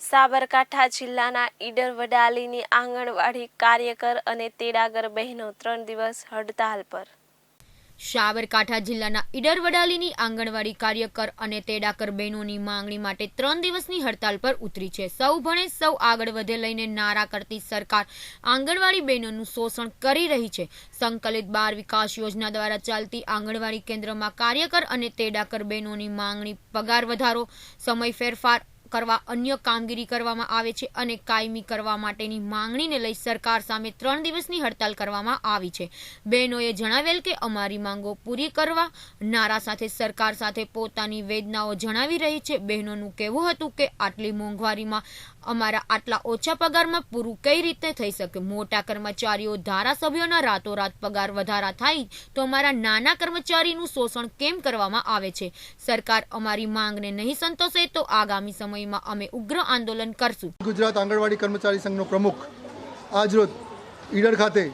સાબરકાંઠા જિલ્લાના ઈડર વડાલીની આંગણવાડી કાર્યકર અને તેડાગર બહેનો ત્રણ દિવસ હડતાલ પર. સાબરકાંઠા જિલ્લાના ઈડર વડાલીની આંગણવાડી કાર્યકર અને તેડાકર બહેનોની માંગણી માટે ત્રણ દિવસની હડતાલ પર ઉતરી છે. સૌ ભણે સૌ આગળ વધે લઈને નારા કરતી સરકાર આંગણવાડી બહેનોનું શોષણ કરી રહી છે. સંકલિત બાળ વિકાસ યોજના દ્વારા ચાલતી આંગણવાડી કેન્દ્રમાં કાર્યકર અને તેડાકર બહેનોની માંગણી પગાર વધારો, સમય ફેરફાર કરવા, અન્ય કામગીરી કરવામાં આવે છે અને કાયમી કરવા માટેની માંગણીને લઈ સરકાર સામે ત્રણ દિવસની હડતાલ કરવામાં આવી છે. બહેનોએ જણાવેલ કે અમારી માંગો પૂરી કરવા, નારા સાથે સરકાર સાથે પોતાની વેદનાઓ જણાવી રહી છે. બહેનોનું કહેવું હતું કે આટલી મોંઘવારીમાં અમારા આટલા ઓછા પગારમાં પૂરું કઈ રીતે થઈ શકે? મોટા કર્મચારીઓ ધારાસભ્યોના રાતોરાત પગાર વધારા થાય તો અમારા નાના કર્મચારીનું શોષણ કેમ કરવામાં આવે છે? સરકાર અમારી માંગને નહીં સંતોષે તો આગામી સમયમાં અમે ઉગ્ર આંદોલન કરશું. ગુજરાત આંગણવાડી કર્મચારી સંઘનો પ્રમુખ આજરોજ ઈડર ખાતે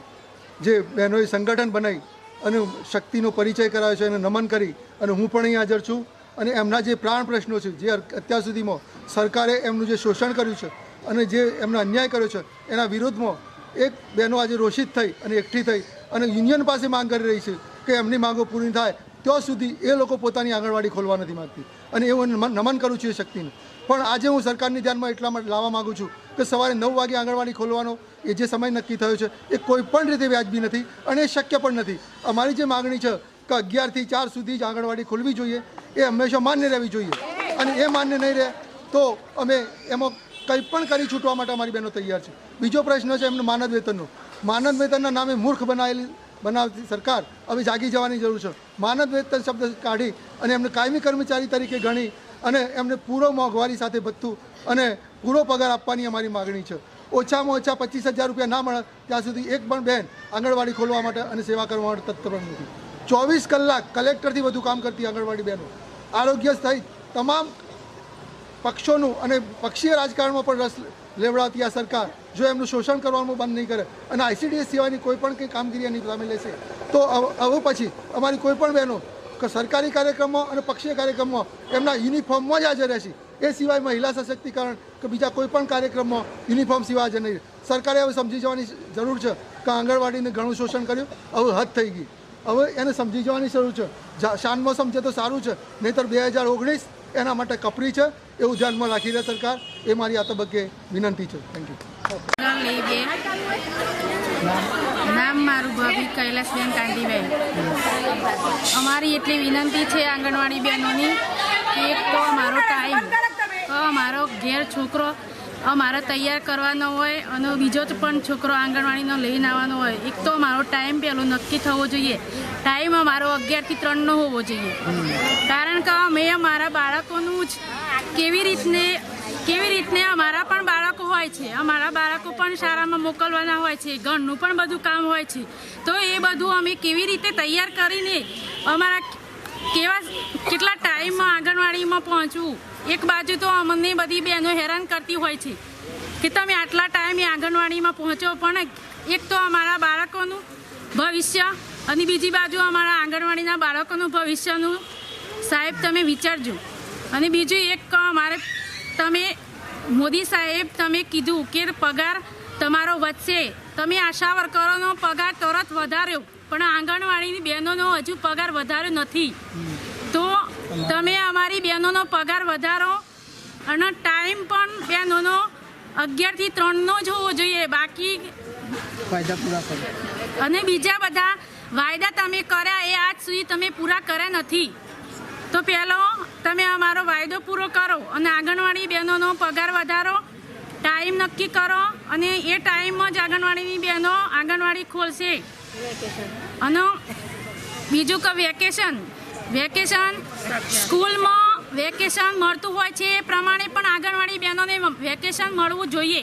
જે બહેનોએ સંગઠન બનાવી અને શક્તિનો પરિચય કરાવ્યો છે એને નમન કરી અને હું પણ અહીં હાજર છું. અને એમના જે પ્રાણ પ્રશ્નો છે, જે અત્યાર સુધીમાં સરકારે એમનું જે શોષણ કર્યું છે અને જે એમનો અન્યાય કર્યો છે, એના વિરોધમાં એક બહેનો આજે રોષિત થઈ અને એકઠી થઈ અને યુનિયન પાસે માંગ કરી રહી છે કે એમની માંગો પૂરી થાય, ત્યાં સુધી એ લોકો પોતાની આંગણવાડી ખોલવા નથી માગતી. અને એ હું નમન નમન કરું છું એ શક્તિને. પણ આજે હું સરકારની ધ્યાનમાં એટલા માટે લાવવા માગું છું કે સવારે નવ વાગે આંગણવાડી ખોલવાનો એ જે સમય નક્કી થયો છે, એ કોઈ પણ રીતે વ્યાજબી નથી અને એ શક્ય પણ નથી. અમારી જે માગણી છે કે અગિયારથી ચાર સુધી જ આંગણવાડી ખોલવી જોઈએ એ હંમેશા માન્ય રહેવી જોઈએ. અને એ માન્ય નહીં રહે તો અમે એમાં કંઈ પણ કરી છૂટવા માટે અમારી બહેનો તૈયાર છે. બીજો પ્રશ્ન છે એમનો માનદ વેતનનો. માનદ વેતનના નામે મૂર્ખ બનાવેલી, બનાવતી સરકાર હવે જાગી જવાની જરૂર છે. માનદ વેતન શબ્દ કાઢી અને એમને કાયમી કર્મચારી તરીકે ગણી અને એમને પૂરો મોંઘવારી સાથે ભથ્થું અને પૂરો પગાર આપવાની અમારી માગણી છે. ઓછામાં ઓછા પચીસ હજાર રૂપિયા ના મળે ત્યાં સુધી એક પણ બહેન આંગણવાડી ખોલવા માટે અને સેવા કરવા માટે તત્પર નથી. ચોવીસ કલાક કલેક્ટરથી વધુ કામ કરતી આંગણવાડી બહેનો. આરોગ્ય સહિત તમામ પક્ષોનું અને પક્ષીય રાજકારણમાં પણ રસ લેવડાવતી આ સરકાર. જો એમનું શોષણ કરવાનું બંધ નહીં કરે અને આઈસીડીએસ સિવાયની કોઈ પણ કંઈ કામગીરી એની સામે લેશે, તો હવે પછી અમારી કોઈ પણ બહેનો સરકારી કાર્યક્રમો અને પક્ષીય કાર્યક્રમમાં એમના યુનિફોર્મમાં જ હાજર રહેશે. એ સિવાય મહિલા સશક્તિકરણ કે બીજા કોઈ પણ કાર્યક્રમમાં યુનિફોર્મ સિવાય હાજર નહીં સરકારે હવે સમજી જવાની જરૂર છે કે આંગણવાડીને ઘણું શોષણ કર્યું, હવે હદ થઈ ગઈ. હવે એને સમજી જવાની જરૂર છે. શાનમાં સમજે તો સારું છે. નહીંતર બે હજાર ઓગણીસ એના માટે કપરી છે. એવું ધ્યાનમાં રાખી લે સરકાર. એ મારી આ તબક્કે વિનંતી છે. થેન્ક યુ નામ મારું ભાભી કૈલાસબેન કાંતિબેન. અમારી એટલી વિનંતી છે આંગણવાડી બહેનોની કે એક તો અમારો ટાઈમ અમારો ઘેર છોકરો અમારે તૈયાર કરવાનો હોય અને બીજો પણ છોકરો આંગણવાડીનો લઈને આવવાનો હોય. એક તો અમારો ટાઈમ પહેલો નક્કી થવો જોઈએ. ટાઈમ અમારો અગિયારથી ત્રણનો હોવો જોઈએ. કારણ કે અમે અમારા બાળકોનું જ કેવી રીતને કેવી રીતને અમારા પણ બાળકો હોય છે. અમારા બાળકો પણ શાળામાં મોકલવાના હોય છે. ઘરનું પણ બધું કામ હોય છે. તો એ બધું અમે કેવી રીતે તૈયાર કરીને અમારા કેવા કેટલા ટાઈમમાં આંગણવાડીમાં પહોંચવું? એક બાજુ તો અમને બધી બહેનો હેરાન કરતી હોય છે કે તમે આટલા ટાઈમે આંગણવાડીમાં પહોંચો, પણ એક તો અમારા બાળકોનું ભવિષ્ય અને બીજી બાજુ અમારા આંગણવાડીના બાળકોનું ભવિષ્યનું સાહેબ તમે વિચારજો. અને બીજું એક અમારે તમે મોદી સાહેબ તમે કીધું કે પગાર તમારો વધશે. તમે આશા વર્કરોનો પગાર તરત વધાર્યો પણ આંગણવાડીની બહેનોનો હજુ પગાર વધાર્યો નથી. તો તમે અમારી બહેનોનો પગાર વધારો અને ટાઈમ પણ બહેનોનો અગિયારથી ત્રણનો જ હોવો જોઈએ. બાકી અને બીજા બધા વાયદા તમે કર્યા એ આજ સુધી તમે પૂરા કર્યા નથી. તો પહેલો તમે અમારો વાયદો પૂરો કરો અને આંગણવાડી બહેનોનો પગાર વધારો ટાઈમ નક્કી કરો અને એ ટાઈમમાં જ આંગણવાડીની બહેનો આંગણવાડી ખોલશે. અને બીજું કે વેકેશન. વેકેશન સ્કૂલમાં વેકેશન મળતું હોય છે એ પ્રમાણે પણ આંગણવાડી બહેનોને વેકેશન મળવું જોઈએ.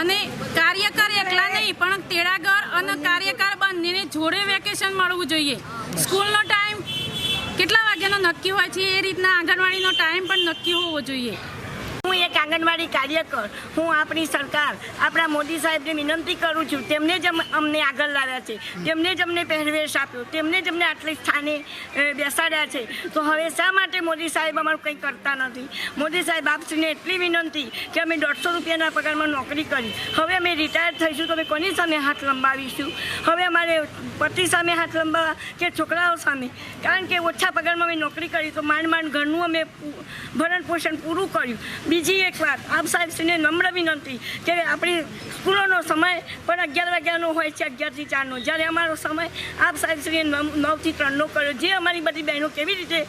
અને કાર્યકર એકલા નહીં, પણ તેડાગર અને કાર્યકર બંનેને જોડે વેકેશન મળવું જોઈએ. સ્કૂલનો ટાઈમ કેટલા વાગ્યાનો નક્કી હોય છે એ રીતના આંગણવાડીનો ટાઈમ પણ નક્કી હોવો જોઈએ. આંગણવાડી કાર્યકર, હું આપણી સરકાર, આપણા મોદી સાહેબને વિનંતી કરું છું, તેમને જ અમને આગળ લાવ્યા છે, તેમને જ અમને પહેરવેશ આપ્યો, તેમને જ અમને આટલી સ્થાને બેસાડ્યા છે. તો હવે શા માટે મોદી સાહેબ અમારું કંઈ કરતા નથી? મોદી સાહેબ, આપશ્રીને એટલી વિનંતી કે અમે દોઢસો રૂપિયાના પગારમાં નોકરી કરી. હવે અમે રિટાયર થઈશું તો અમે કોની સામે હાથ લંબાવીશું? હવે અમારે પતિ સામે હાથ લંબાવવા કે છોકરાઓ સામે? કારણ કે ઓછા પગારમાં અમે નોકરી કરી તો માંડ માંડ ઘરનું અમે ભરણ પોષણ પૂરું કર્યું. બીજી એક વાત આપ સાહેબશ્રીને નમ્ર વિનંતી કે આપણી સ્કૂલોનો સમય પણ અગિયાર વાગ્યાનો હોય છે, અગિયારથી ચારનો. જ્યારે અમારો સમય આપ સાહેબશ્રીએ નવ- નવથી ત્રણનો કર્યો. જે અમારી બધી બહેનો કેવી રીતે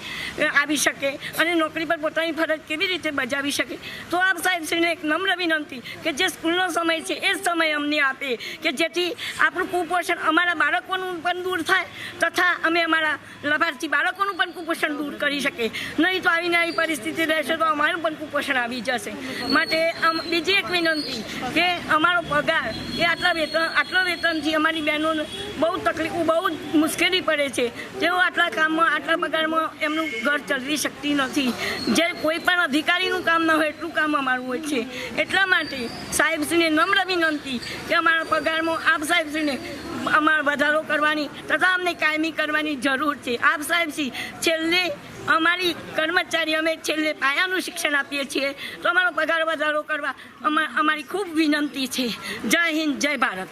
આવી શકે અને નોકરી પર પોતાની ફરજ કેવી રીતે બજાવી શકે. તો આપ સાહેબશ્રીને એક નમ્ર વિનંતી કે જે સ્કૂલનો સમય છે, એ જ સમય અમને આપે. કે જેથી આપણું કુપોષણ અમારા બાળકોનું પણ દૂર થાય તથા અમે અમારા લાભાર્થી બાળકોનું પણ કુપોષણ દૂર કરી શકીએ. નહીં તો આવીને આવી પરિસ્થિતિ રહેશે તો અમારું પણ કુપોષણ આવી જશે. માટે આમ બીજી એક વિનંતી કે અમારો પગાર એ આટલા વેતન, આટલો વેતનથી અમારી બહેનોને બહુ તકલીફ, બહુ મુશ્કેલી પડે છે. તેઓ આટલા કામમાં, આટલા પગારમાં એમનું ઘર ચલવી શકતી નથી. જે કોઈ પણ અધિકારીનું કામ ન હોય, એટલું કામ અમારું હોય છે. એટલા માટે સાહેબશ્રીને નમ્ર વિનંતી કે અમારા પગારમાં આપ સાહેબશ્રીને અમારો વધારો કરવાની તથા અમને કાયમી કરવાની જરૂર છે. આપ સાહેબશ્રી છેલ્લે અમારી કર્મચારી અમે છેલ્લે પાયાનું શિક્ષણ આપીએ છીએ. તો અમારો પગાર વધારો કરવા અમા- અમારી ખૂબ વિનંતી છે. જય હિન્દ, જય ભારત.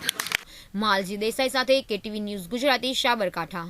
માલજી દેસાઈ સાથે કેટીવી ન્યૂઝ ગુજરાતી સાબરકાંઠા.